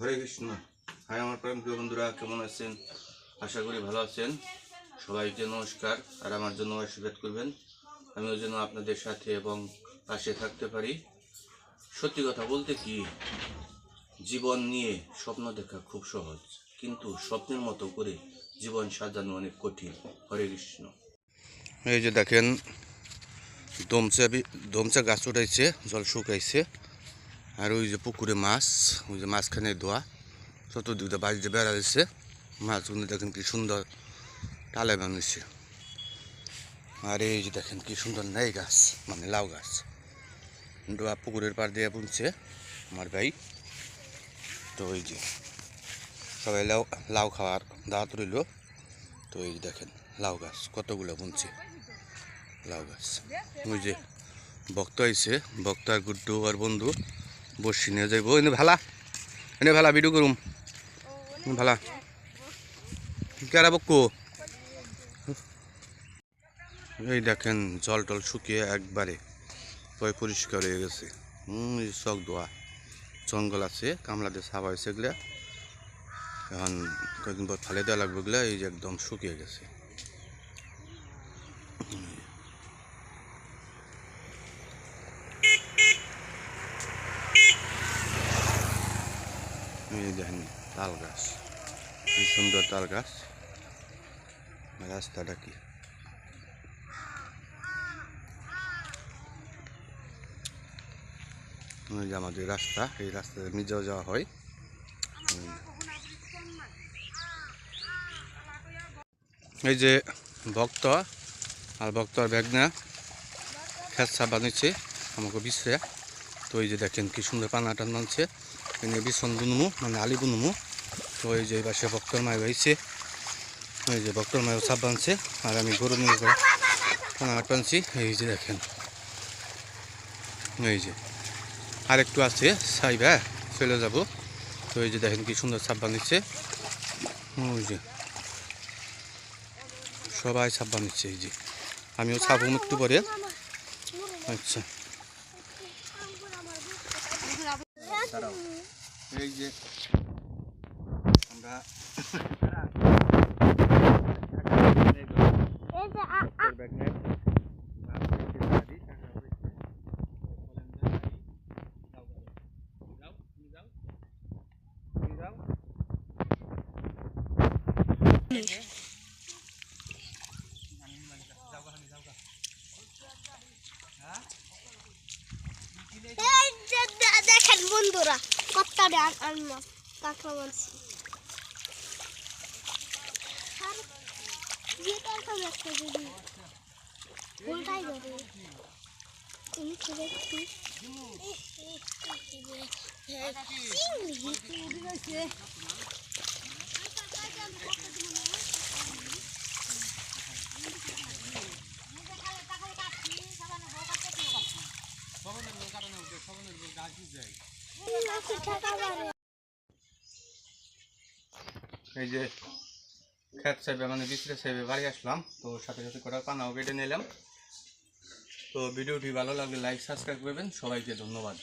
হরে Krishna. High আমার প্রেম প্রিয় বন্ধুরা, কেমন আছেন? আশা করি ভালো আছেন। সবাইকে নমস্কার আর আমার জন্য আশীর্বাদ করবেন। আমিও যেন আপনাদের সাথে এবং পাশে থাকতে পারি। সত্যি কথা বলতে কি, জীবন নিয়ে স্বপ্ন দেখা খুব সহজ, কিন্তু স্বপ্নের মতো করে জীবন সাজানো অনেক কঠিন। হরে কৃষ্ণ। এই যে দেখেন দমচা দমচা গাছ উঠাইছে জল শুকাইছে। আর ওই যে পুকুরে মাছ, ওই যে মাঝখানে দোয়া। চতুর্দিকটা বাড়িতে বেড়া দিচ্ছে মাছগুলো দেখেন কি সুন্দর টালে বানিয়েছে। আর এই যে দেখেন কি সুন্দর নেই গাছ মানে লাউ গাছ। ডোয়া পুকুরের পাড় দিয়ে বুনছে আমার ভাই। তো ওই যে সবাই লাউ লাউ খাওয়ার দাওয়াত রইল। তো এই যে দেখেন লাউ গাছ, কতগুলো বুনছে লাউ গাছ। ওই যে ভক্ত আইছে ভক্ত আর গুড্ডু আর বন্ধু। বসি, নিয়ে যাইব। এনে ভালা এনে ভালা, ভিডিও করুম। ভালা। কেরা বক্কু এই দেখেন, জল টল শুকিয়ে একবারে পয় পরিষ্কার হয়ে গেছে। হুম চক দোয়া। জঙ্গল আছে, কামলা দিয়ে সাফা হয়েছে এগুলা। এখন কয়েকদিন পর ফালে দেওয়া লাগবে এগুলা, এই যে একদম শুকিয়ে গেছে। এই দেখেন, তাল গাছ। কি সুন্দর তাল গাছ। রাস্তাটা কি? আমাদের রাস্তা, এই রাস্তাতে নিজেও যাওয়া হয়। এই যে ভক্ত, আর ভক্ত আর ব্যাগনা খেসা বানিয়েছে আমাকে বিশ্রে তো এই যে দেখেন কি সুন্দর পানা বানছে এনে বিছন বুনমু মানে আলি বুনমু তো এই যে পাশে ভক্তর মায় হয়েছে। এই যে ভক্তর মায়ও সাপ বানছে আর আমি গরু নিয়ে করে পানা টানছি। এই যে দেখেন। এই যে। আর একটু আছে, সাইবা চলে যাব। তো এই যে দেখেন কি সুন্দর সাপ বানিয়েছে ওই যে। সবাই সাপ বানিয়েছে এই যে। আমিও ছাপ একটু পরে। আচ্ছা। এই যে আমরা এই যে দে- দেখেন বন্ধুরা। কতটা আনলাম কাঁকড়া মানছি আর যেটা সব একটা যদি উল্টাই যাবে তুমি কি দেখছি চিংড়ি এই যে খেত সাহেবে মানে বিচরে সাহেবে বাড়ি আসলাম, তো সাথে সাথে কটা পানাও কেটে নিলাম। তো ভিডিওটি ভালো লাগলে লাইক সাবস্ক্রাইব করবেন। সবাইকে ধন্যবাদ।